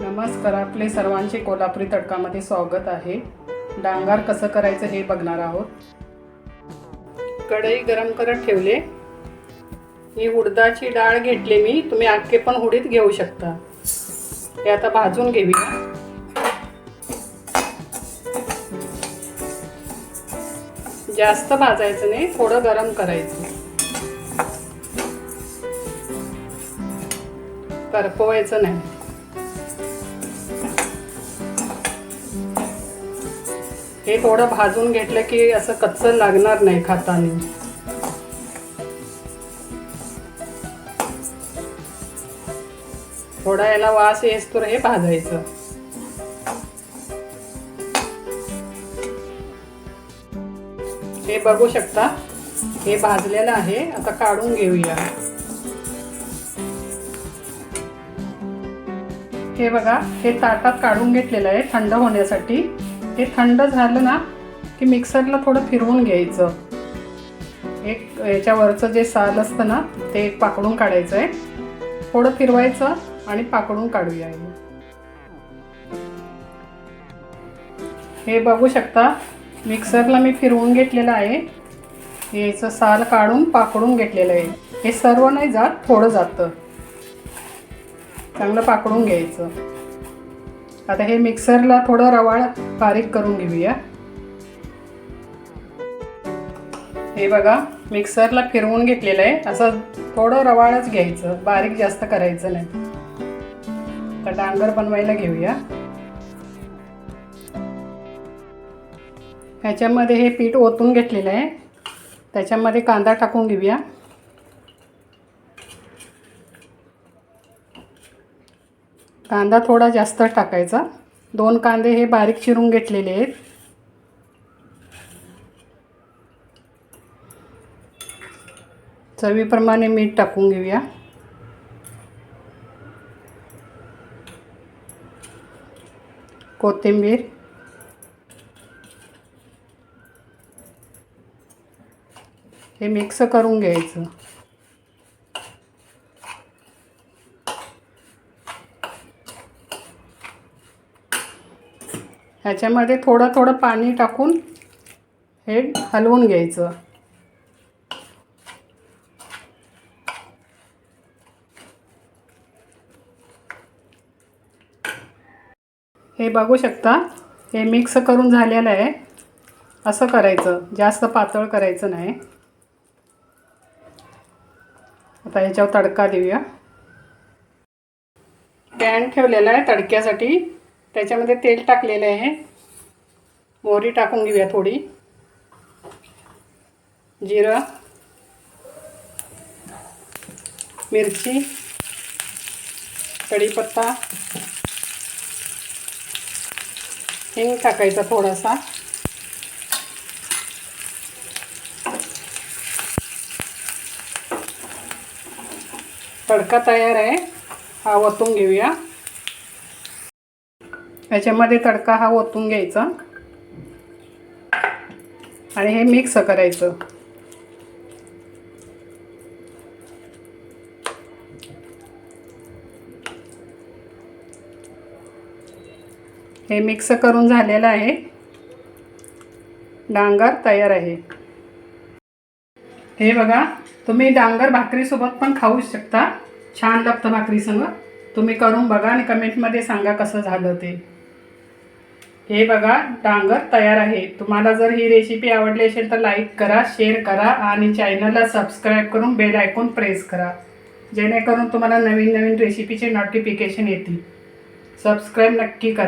नमस्कार आपले सर्वांचे कोल्हापुरी तडकामध्ये स्वागत आहे. डांगार कसं करायचं हे बघणार आहोत. कढई गरम करत ठेवले. ही उडदाची डाळ घेतली मी. तुम्ही आखे पण उडीत घेऊ शकता. हे आता भाजून घेऊया. जास्त भाजायचं नाही थोडं गरम करायचं. करपवायचं नाही. हे थोडं भाजून घेतलं की असं कच्चं लागणार नाही खाताना. थोडा याला वास येस तर हे भाजायचं. हे बघू शकता हे भाजलेलं आहे आता काढून घेऊया. हे बघा हे ताटात काढून घेतलेलं आहे थंड होण्यासाठी. हे थंड झालं ना की मिक्सरला थोडं फिरवून घ्यायचं. एक याच्यावरचं जे साल असतं ना ते एक पाकडून काढायचं आहे थोडं फिरवायचं आणि पाकडून काढूया हे. बघू शकता मिक्सरला मी फिरवून घेतलेलं आहे. याचं साल काढून पाकडून घेतलेलं आहे. हे सर्व नाही जात थोडं जातं. चांगलं पाकडून घ्यायचं. आता हे मिक्सरला थोडं रवाळ बारीक करून घेऊया. हे बघा मिक्सरला फिरवून घेतलेलं आहे. असं थोडं रवाळच घ्यायचं बारीक जास्त करायचं नाही. तर डांगर बनवायला घेऊया. ह्याच्यामध्ये हे पीठ ओतून घेतलेलं आहे. त्याच्यामध्ये कांदा टाकून घेऊया. कांदा थोडा जास्त टाकायचा. दोन कांदे हे बारीक चिरून घेतलेले आहेत. चवीप्रमाणे मीठ टाकून घेऊया. कोथिंबीर. हे मिक्स करून घ्यायचं. ह्याच्यामध्ये थोडं थोडं पाणी टाकून हे हलवून घ्यायचं. हे बघू शकता हे मिक्स करून झालेलं आहे. असं करायचं जास्त पातळ करायचं नाही. आता ह्याच्यावर तडका देऊया. पॅन ठेवलेला आहे तडक्यासाठी. त्याच्यामध्ये तेल टाकलेलं आहे. मोहरी टाकून घेऊया थोडी. जिरं. मिरची. कढीपत्ता. हिंग टाकायचा थोडासा. तडका तयार आहे. हा वतून घेऊया. याच्यामध्ये तडका हा ओतून घ्यायचा. आणि हे मिक्स करायचं. हे मिक्स करून झालेलं आहे. डांगर तयार आहे. हे बघा तुम्ही डांगर भाकरीसोबत पण खाऊ शकता. छान लागतं भाकरीसंग. तुम्ही करून बघा आणि कमेंटमध्ये सांगा कसं झालं ते. हे बघा डांगर तयार आहे. तुम्हाला जर ही रेसिपी आवडली असेल तर लाईक करा शेअर करा आणि चॅनलला सबस्क्राईब करून बेल आयकॉन प्रेस करा. जेणेकरून तुम्हाला नवीन नवीन रेसिपीचे नोटिफिकेशन येतील. सबस्क्राईब नक्की करा.